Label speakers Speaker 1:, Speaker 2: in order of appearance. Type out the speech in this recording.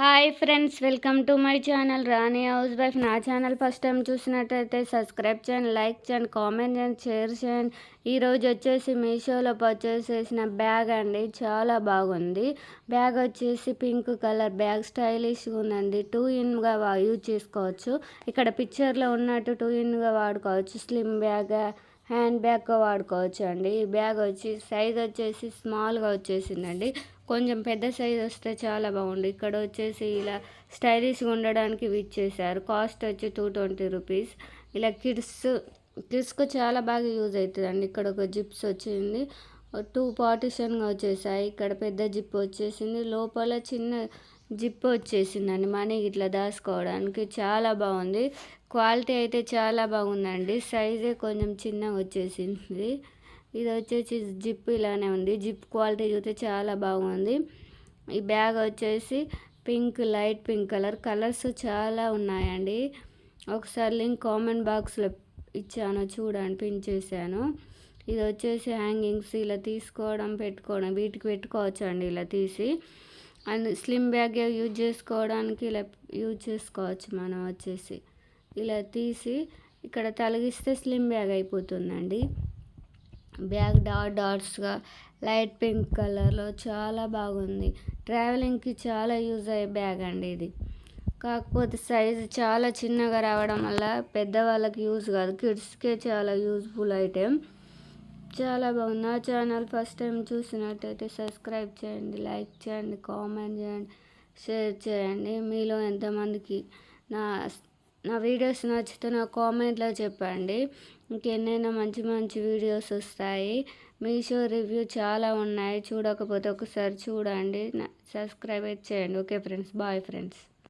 Speaker 1: Hi friends welcome to my channel Rani house wife. నా channel first time చూసినట్టయితే subscribe చేయండి like చేయండి comment చేయండి షేర్ చేయండి. ఈరోజు వచ్చేసి మీషోలో పర్చేస్ చేసిన బ్యాగ్ అండి. చాలా బాగుంది. బ్యాగ్ వచ్చేసి పింక్ కలర్ బ్యాగ్ స్టైలిష్గా ఉందండి. టూ ఇన్గా యూజ్ చేసుకోవచ్చు. ఇక్కడ పిక్చర్లో ఉన్నట్టు టూ ఇన్గా వాడుకోవచ్చు. స్లిమ్ బ్యాగ్ హ్యాండ్ బ్యాగ్గా వాడుకోవచ్చు అండి ఈ బ్యాగ్ వచ్చి సైజ్ వచ్చేసి స్మాల్గా వచ్చేసిందండి. కొంచెం పెద్ద సైజ్ వస్తే చాలా బాగుండు. ఇక్కడ వచ్చేసి ఇలా స్టైలిష్గా ఉండడానికి ఇచ్చేసారు కాస్ట్ వచ్చి టూ ట్వంటీ రూపీస్. ఇలా కిడ్స్ కిడ్స్కు చాలా బాగా యూజ్ అవుతుందండి ఇక్కడ ఒక జిప్స్ వచ్చింది. టూ పార్టిషన్గా వచ్చేసాయి. ఇక్కడ పెద్ద జిప్ వచ్చేసింది. లోపల చిన్న జిప్ వచ్చేసిందండి. మనీ ఇట్లా దాచుకోవడానికి చాలా బాగుంది. క్వాలిటీ అయితే చాలా బాగుందండి. సైజే కొంచెం చిన్నగా వచ్చేసింది. ఇది వచ్చేసి జిప్ ఇలానే ఉంది. జిప్ క్వాలిటీ చూస్తే చాలా బాగుంది. ఈ బ్యాగ్ వచ్చేసి pink light pink colour. Colours చాలా ఉన్నాయండి. ఒకసారి లింక్ కామెంట్ బాక్స్లో ఇచ్చాను చూడండి పిన్ చేశాను. ఇది వచ్చేసి హ్యాంగింగ్స్ ఇలా తీసుకోవడం పెట్టుకోవడం వీటికి పెట్టుకోవచ్చు అండి ఇలా తీసి. అండ్ స్లిమ్ బ్యాగ్ యూజ్ చేసుకోవడానికి ఇలా యూజ్ చేసుకోవచ్చు మనం వచ్చేసి. ఇలా తీసి ఇక్కడ తొలగిస్తే స్లిమ్ బ్యాగ్ అయిపోతుందండి. బ్యాగ్ డాట్ డాట్స్గా లైట్ పింక్ కలర్లో చాలా బాగుంది. ట్రావెలింగ్కి చాలా యూజ్ అయ్యే బ్యాగ్ అండి ఇది. కాకపోతే సైజు చాలా చిన్నగా రావడం వల్ల పెద్దవాళ్ళకి యూజ్ కాదు కిడ్స్కే చాలా యూజ్ఫుల్ ఐటెం. చాలా బాగుంది. నా ఛానల్ ఫస్ట్ టైం చూసినట్టయితే సబ్స్క్రైబ్ చేయండి లైక్ చేయండి కామెంట్ చేయండి షేర్ చేయండి. మీలో ఎంతమందికి నా నా వీడియోస్ నచ్చితే నా కామెంట్లో చెప్పండి. ఇంకెన్నైనా మంచి మంచి వీడియోస్ వస్తాయి. మీషో రివ్యూ చాలా ఉన్నాయి. చూడకపోతే ఒకసారి చూడండి. సబ్స్క్రైబ్ చేయండి. Okay friends. Bye friends.